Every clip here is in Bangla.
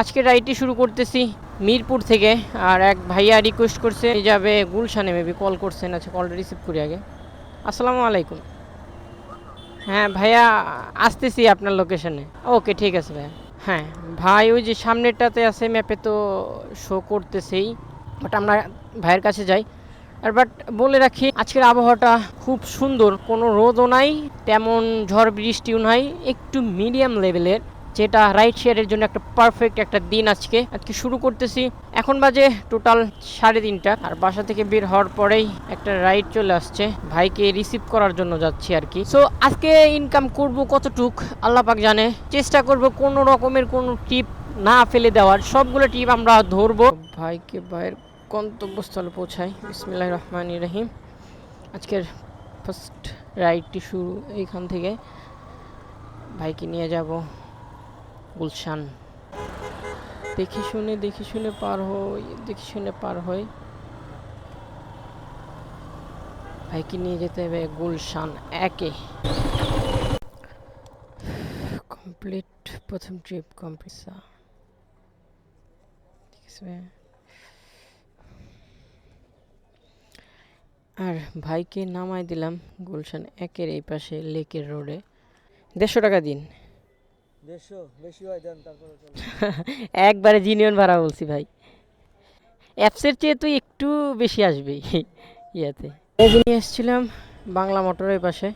আজকে রাইডটি শুরু করতেছি মিরপুর থেকে, আর এক ভাইয়া রিকোয়েস্ট করছে যাবে গুলশানে মেবি কল করছেন আচ্ছা কলটা রিসিভ করি আগে। আসসালামু আলাইকুম। হ্যাঁ ভাইয়া, আসতেছি আপনার লোকেশনে ওকে ঠিক আছে ভাইয়া। হ্যাঁ ভাই, ওই যে সামনেরটাতে আছে ম্যাপে তো শো করতেছেই বাট আমরা ভাইয়ের কাছে যাই। আর বাট বলে রাখি, আজকের আবহাওয়াটা খুব সুন্দর, কোনো রোদও নাই, তেমন ঝড় বৃষ্টিও নাই, একটু মিডিয়াম লেভেলের যেটা রাইড শেয়ারের জন্য একটা পারফেক্ট একটা দিন আজকে। আজকে শুরু করতেছি। এখন বাজে টোটাল সাড়ে তিনটা। আর বাসা থেকে বের হওয়ার পরেই একটা রাইড চলে আসছে। ভাইকে রিসিভ করার জন্য যাচ্ছি আর কি। সো আজকে ইনকাম করব কতটুক? আল্লাহ পাক জানে। চেষ্টা করব কোনো রকমের কোনো টিপ না ফেলে দেওয়ার। সবগুলো টিপ আমরা ধরবো। ভাইকে ভাইয়ের গন্তব্যস্থলে পৌঁছাই। বিসমিল্লাহ রহমান রহিম। আজকের ফার্স্ট রাইডটি শুরু এইখান থেকে। ভাইকে নিয়ে যাব। গুলশান। দেখে শুনে দেখে শুনে পার হই, দেখে শুনে পার হই। ভাইকে নিয়ে যেতে হবে গুলশান একে। কমপ্লিট প্রথম ট্রিপ কমপ্লিট ঠিক আছে। আর ভাইকে নামাই দিলাম গুলশান একের এই পাশে লেকের রোডে। দেড়শো টাকা দিন। একবারে জিনিয়ন ভাড়া বলছি ভাই। অ্যাপসের চেয়ে তুই একটু বেশি আসবি ইয়াতে। নিয়ে এসেছিলাম বাংলা মোটরের পাশে।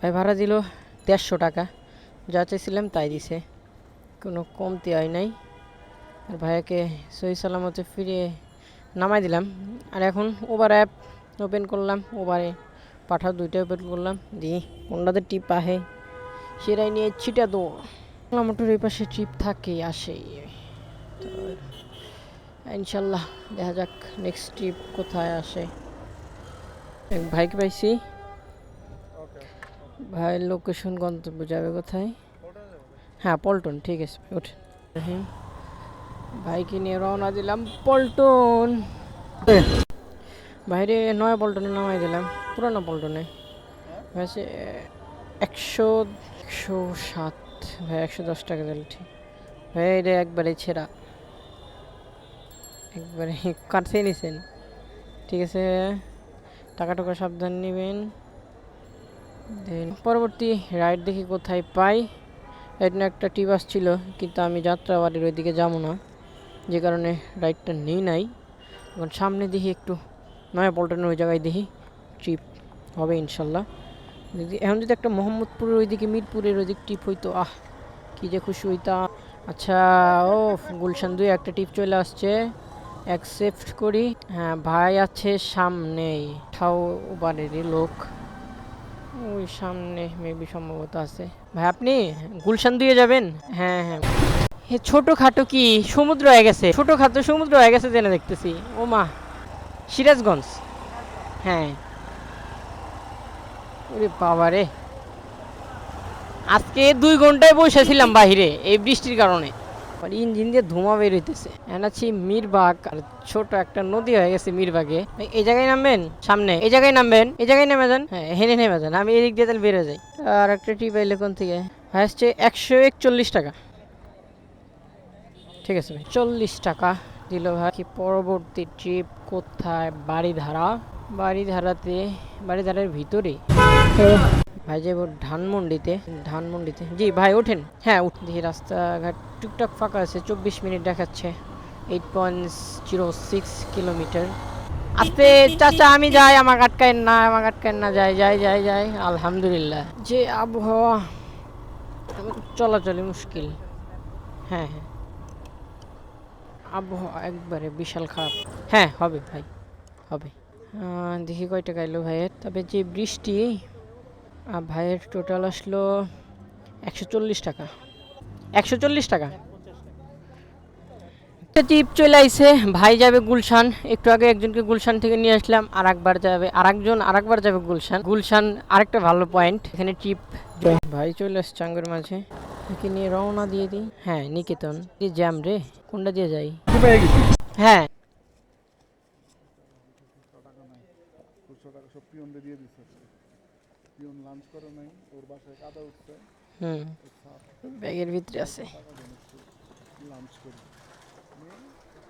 ভাই ভাড়া দিল দেড়শো টাকা। যা চাইছিলাম তাই দিছে। কোনো কমতি হয় নাই। আর ভাইয়াকে সহি সালামতে ফিরিয়ে নামাই দিলাম। আর এখন ওবার অ্যাপ ওপেন করলাম। ওবারে পাঠাও, দুইটা ওপেন করলাম। দিয়ে কোনটাতে টিপ আহে, সেটাই নিয়ে ছিটা দৌড় মোটর এই পাশে ট্রিপ থাকে আসে তো ইনশাল্লাহ দেখা যাক নেক্সট ট্রিপ কোথায় আসে। এক ভাইকে পাইছি। ভাই লোকেশন গন্তব্য যাবে কোথায়? হ্যাঁ পল্টন ঠিক আছে ওঠে। ভাইকে নিয়ে রওনা দিলাম পল্টন। বাইরে নয় পল্টনে নামাই দিলাম পুরানো পল্টনে। হয়েছে একশো একশো সাত ভাই, একশো দশ টাকা দিল, ঠিক। ভাই, এটা একবারে ছেঁড়া। একবারে কাটতেই নিছেন। ঠিক আছে টাকা টাকা সাবধান নেবেন। দেন পরবর্তী রাইড দেখি কোথায় পাই। এটা একটা টিপ আসছিল কিন্তু আমি যাত্রাবাড়ির ওইদিকে যাব না। যে কারণে রাইডটা নেই নাই। এখন সামনে দেখি একটু নয়া পল্টনের ওই জায়গায় দেখি। ট্রিপ হবে ইনশাল্লাহ। এখন যদি একটা মোহাম্মদপুরের ওইদিকে, মিরপুরের ওইদিক টিপ হইতো, আহ, কি যে খুশি হইতাম। আচ্ছা ও গুলশান দুই একটা টিপ চলে আসছে। অ্যাকসেপ্ট করি। হ্যাঁ ভাই আছে সামনেই। ঠাও বাড়িরই লোক। ওই সামনে মেবি সম্ভবত আছে। ভাই, আপনি গুলশান দিয়ে যাবেন? হ্যাঁ হ্যাঁ। ছোটোখাটো কি? সমুদ্র হয়ে গেছে। ছোটোখাটো সমুদ্র হয়ে গেছে জেনে দেখতেছি। ও মা সিরাজগঞ্জ। হ্যাঁ। আজকে দুই ঘন্টায় বসেছিলাম বাহিরে, এই বৃষ্টির কারণে। ইঞ্জিন দিয়ে ধোঁয়া বের মিরবাগ, আর ছোট একটা নদী হয়ে গেছে মিরবাগে। এই জায়গায় নামবেন? সামনে। এই জায়গায় নামবেন? এই জায়গায় নেমে যান। হ্যাঁ হেনে নেমে যান। আমি এদিক দিয়ে তাহলে যাই। আর একটা টিপ আইলে কোন থেকে? আসছে একশো একচল্লিশ টাকা। ঠিক আছে ভাই, চল্লিশ টাকা দিল ভাই। কি পরবর্তী ট্রিপ কোথায়? বাড়িধারা বাড়িধারাতে বাড়িধারার ভিতরে ভাই যাব ধানমন্ডিতে ধানমন্ডিতে। জি, ভাই, ওঠেন। হ্যাঁ উঠ দেখি রাস্তাঘাট টুকটাক ফাঁকা আছে, চব্বিশ মিনিট দেখাচ্ছে। Eight point zero six kilometre আস্তে চাচা, আমি যাই, আমাকে আটকায় না, আমাকে আটকায় না, যাই যাই যাই যাই। আলহামদুলিল্লাহ। যে আবহাওয়া এখন চলাচলই মুশকিল। হ্যাঁ হ্যাঁ। আবহাওয়া একবারে বিশাল খারাপ। হ্যাঁ হবে, ভাই, হবে। দেখি কয় টাকা এলো ভাইয়ের। তবে যে বৃষ্টি ভাইয়ের টোটাল আসলো একশো চল্লিশ টাকা। একশো চল্লিশ টাকা? টিপ চলে আইছে ভাই যাবে গুলশান। একটু আগে একজনকে গুলশান থেকে নিয়ে আসলাম আর একবার যাবে আর একজন আর একবার যাবে গুলশান। গুলশান আরেকটা ভালো পয়েন্ট এখানে টিপ ভাই চলে আসছে আঙ্গুর মাঝে। একে নিয়ে রওনা দিয়ে দিই। হ্যাঁ নিকেতন। জ্যাম রে কোনটা দিয়ে যাই? হ্যাঁ। দিয়ে দিচ্ছে পিয়ন লাঞ্চ করে নাই ওর বাসায় কাদা উঠছে। হুম। ব্যাগের ভিতরে আছে। লাঞ্চ করি।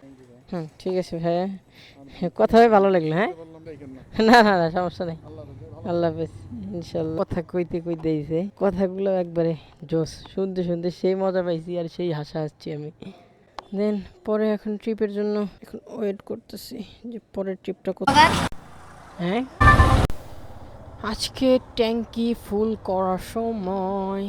ভাই হুম ঠিক আছে ভাইয়া। হ্যাঁ, কথা হয়ে ভালো লাগল হ্যাঁ? না না না সমস্যা নেই। আল্লাহ হাফেজ ইনশাল্লাহ কথা কইতে কইতে দিয়েছে কথাগুলো একবারে জোস শুনতে শুনতে সেই মজা পাইছি আর সেই হাসা হাসছি আমি। দেন পরে এখন ট্রিপের জন্য এখন ওয়েট করতেছি যে পরের ট্রিপটা কোথায়। হ্যাঁ? আজকে ট্যাঙ্কি ফুল করার সময়।